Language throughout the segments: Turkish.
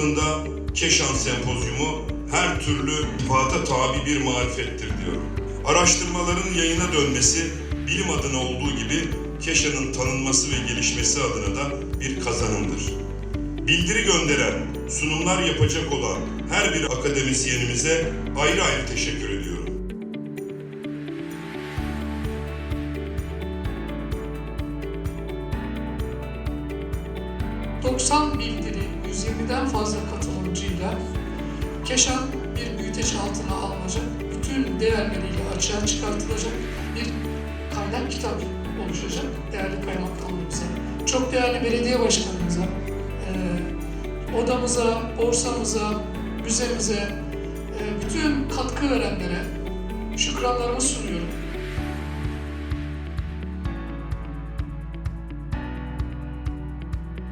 yılında Keşan Sempozyumu her türlü ifata tabi bir marifettir diyorum. Araştırmaların yayına dönmesi bilim adına olduğu gibi Keşan'ın tanınması ve gelişmesi adına da bir kazanımdır. Bildiri gönderen, sunumlar yapacak olan her bir akademisyenimize ayrı ayrı teşekkür ediyorum. ...90 bildiri 120'den fazla katılımcıyla Keşan bir büyüteç altına alınacak, bütün değerleriyle açığa çıkartılacak bir kaynak kitap oluşacak değerli kaymakamımıza, çok değerli belediye başkanımıza, eee, odamıza, borsamıza, müzemize, eee, bütün katkı verenlere şükranlarımı sunuyorum.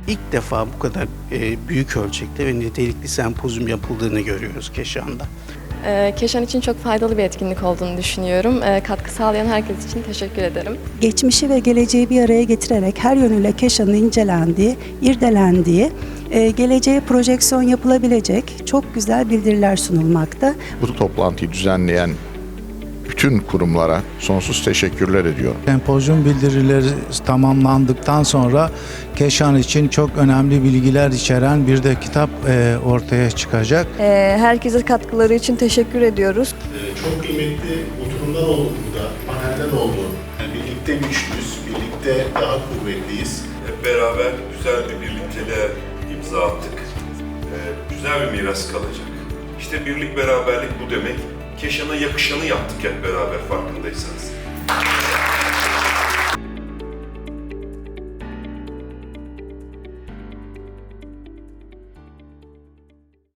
İlk defa bu kadar e, büyük ölçekte ve nitelikli sempozyum yapıldığını görüyoruz Keşan'da. Ee, Keşan için çok faydalı bir etkinlik olduğunu düşünüyorum. Ee, Katkı sağlayan herkes için teşekkür ederim. geçmişi ve geleceği bir araya getirerek her yönüyle Keşan'ın incelendiği, irdelendiği, e, geleceğe projeksiyon yapılabilecek çok güzel bildiriler sunulmakta. Bu toplantıyı düzenleyen bütün kurumlara sonsuz teşekkürler ediyorum. Sempozyum bildirileri tamamlandıktan sonra Keşan için çok önemli bilgiler içeren bir de kitap e, ortaya çıkacak. Ee, Herkese katkıları için teşekkür ediyoruz. Ee, çok kıymetli oturumlar oldu burada, paneller oldu. Yani birlikte güçlüyüz, birlikte daha kuvvetliyiz. Hep beraber güzel bir birlikteliğe imza attık. Güzel bir miras kalacak. İşte birlik beraberlik bu demek. Keşan'a yakışanı yaptık hep beraber farkındaysanız.